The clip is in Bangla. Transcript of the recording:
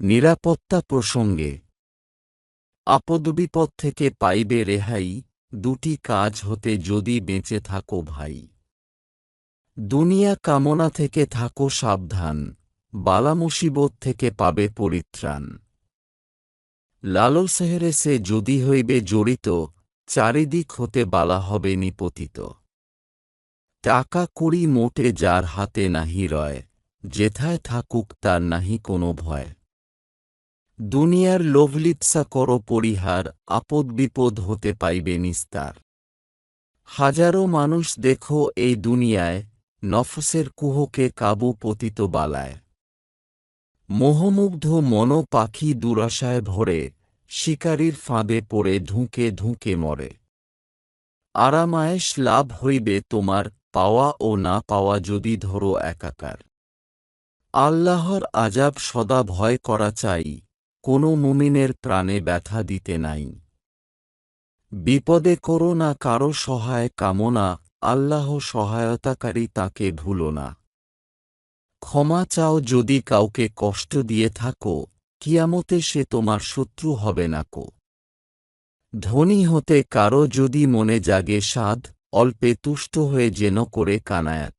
নিরাপত্তা প্রসঙ্গে। আপদবিপদ থেকে পাইবে রেহাই, দুটি কাজ হতে যদি বেঁচে থাকো ভাই। দুনিয়া কামনা থেকে থাকো সাবধান, বালা মুসিবত থেকে পাবে পরিত্রাণ। লালল সেহেরে সে যদি হইবে জড়িত, চারিদিক হতে বালা হবে নিপতিত। টাকা কুড়ি মোটে যার হাতে নাহি রয়, যেথায় থাকুক তার নাহি কোনো ভয়। দুনিয়ার লোভলিপ্সা কর পরিহার, আপদ বিপদ হতে পাইবে নিস্তার। হাজারো মানুষ দেখো এই দুনিয়ায়, নফসের কুহকে কাবু পতিত বালায়। মোহমুগ্ধ মন পাখি দুরাশায় ভরে, শিকারীর ফাঁদে পড়ে ধুঁকে ধুঁকে মরে। আরামায়েশ লাভ হইবে তোমার, পাওয়া ও না পাওয়া যদি ধরো একাকার। আল্লাহর আজাব সদা ভয় করা চাই কোনো মুমিনের প্রাণে ব্যথা দিতে নাই। বিপদে করো না, কারও সহায় কামনা, আল্লাহ সহায়তাকারী তাকে ভুলো না। ক্ষমা চাও যদি কাউকে কষ্ট দিয়ে থাকো, কিয়ামতে সে তোমার শত্রু হবে না কো। ধনী হতে কারও যদি মনে জাগে সাধ অল্পে তুষ্ট হয়ে যেন করে কানায়াত।